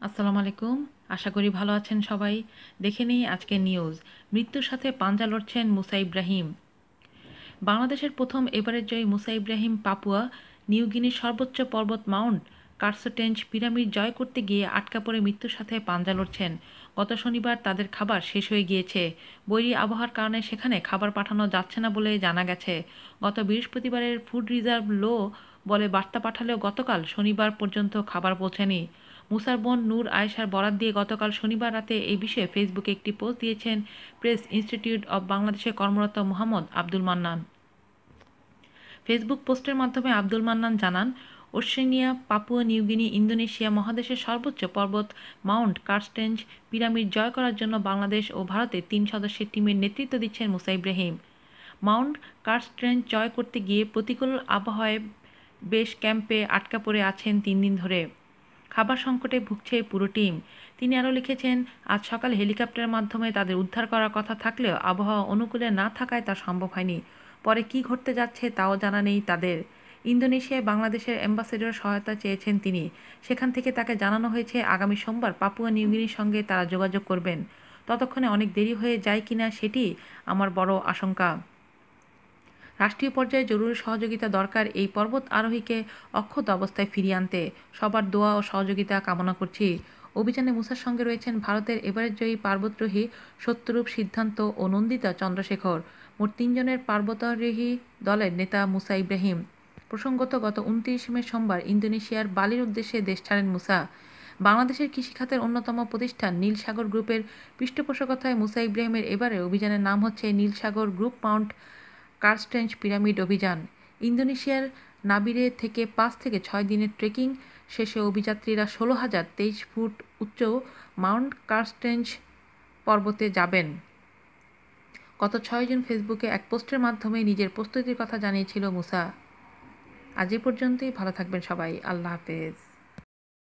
আসসালামু আলাইকুম। আশা করি ভালো আছেন সবাই। দেখে নিই আজকের নিউজ। মৃত্যুর সাথে পাঞ্জা লড়ছেন মুসা ইব্রাহিম। বাংলাদেশের প্রথম এবারের জয়ী মুসা ইব্রাহিম পাপুয়া নিউগিনির সর্বোচ্চ পর্বত মাউন্ট কার্সোটেঞ্জ পিরামিড জয় করতে গিয়ে আটকা পড়ে মৃত্যুর সাথে পাঞ্জা লড়ছেন। গত শনিবার তাদের খাবার শেষ হয়ে গিয়েছে। বৈরী আবহাওয়ার কারণে সেখানে খাবার পাঠানো যাচ্ছে না বলে জানা গেছে। গত বৃহস্পতিবারের ফুড রিজার্ভ লো বলে বার্তা পাঠালেও গতকাল শনিবার পর্যন্ত খাবার পৌঁছেনি। মুসার বোন নূর, আয়েশার বরাত দিয়ে গতকাল শনিবার রাতে এই বিষয়ে ফেসবুকে একটি পোস্ট দিয়েছেন প্রেস ইনস্টিটিউট অব বাংলাদেশে কর্মরত মোহাম্মদ আব্দুল মান্নান। ফেসবুক পোস্টের মাধ্যমে আব্দুল মান্নান জানান অস্ট্রেলিয়া পাপুয়া নিউগিনি ইন্দোনেশিয়া মহাদেশের সর্বোচ্চ পর্বত মাউন্ট কার্স্টেঞ্জ পিরামিড জয় করার জন্য বাংলাদেশ ও ভারতের তিন সদস্যের টিমের নেতৃত্ব দিচ্ছেন মুসা ইব্রাহিম। মাউন্ট কার্স্ট্রেঞ্জ জয় করতে গিয়ে প্রতিকূল আবহাওয়ায় বেশ ক্যাম্পে আটকা পড়ে আছেন তিন দিন ধরে। খাবার সংকটে ভুগছে পুরো টিম। তিনি আরও লিখেছেন, আজ সকালে হেলিকপ্টারের মাধ্যমে তাদের উদ্ধার করার কথা থাকলেও আবহাওয়া অনুকূলে না থাকায় তা সম্ভব হয়নি। পরে কি ঘটতে যাচ্ছে তাও জানা নেই তাদের। ইন্দোনেশিয়ায় বাংলাদেশের অ্যাম্বাসেডর সহায়তা চেয়েছেন তিনি। সেখান থেকে তাকে জানানো হয়েছে, আগামী সোমবার পাপুয়া নিউগিনির সঙ্গে তারা যোগাযোগ করবেন। ততক্ষণে অনেক দেরি হয়ে যায় কিনা সেটি আমার বড় আশঙ্কা। রাষ্ট্রীয় পর্যায়ে জরুরি সহযোগিতা দরকার এই পর্বত আরোহীকে অক্ষত অবস্থায় ফিরিয়ে আনতে সবার দোয়া ও সহযোগিতা কামনা করছি। অভিযানে মুসার সঙ্গে রয়েছেন ভারতের এবারের জয়ী পার্বতরোহী সত্যরূপ সিদ্ধান্ত ও নন্দিতা চন্দ্রশেখর। মোট তিনজনের পার্বতারোহী দলের নেতা মুসা ইব্রাহিম। প্রসঙ্গত গত উনত্রিশ মে সোমবার ইন্দোনেশিয়ার বালির উদ্দেশ্যে দেশ ছাড়েন মুসা। বাংলাদেশের কৃষিখাতের অন্যতম প্রতিষ্ঠান নীলসাগর গ্রুপের পৃষ্ঠপোষকতায় মুসা ইব্রাহিমের এবারে অভিযানের নাম হচ্ছে Nilsagar group mount Carstensz pyramid অভিযান। ইন্দোনেশিয়ার নাবিরে থেকে পাঁচ থেকে ছয় দিনের ট্রেকিং শেষে অভিযাত্রীরা ষোলো হাজার তেইশ ফুট উচ্চ মাউন্ট কার্স্টেঞ্জ পর্বতে যাবেন। গত ছয়জন ফেসবুকে এক পোস্টের মাধ্যমে নিজের প্রস্তুতির কথা জানিয়েছিল মুসা। আজ এ পর্যন্তই, ভালো থাকবেন সবাই, আল্লাহ হাফেজ।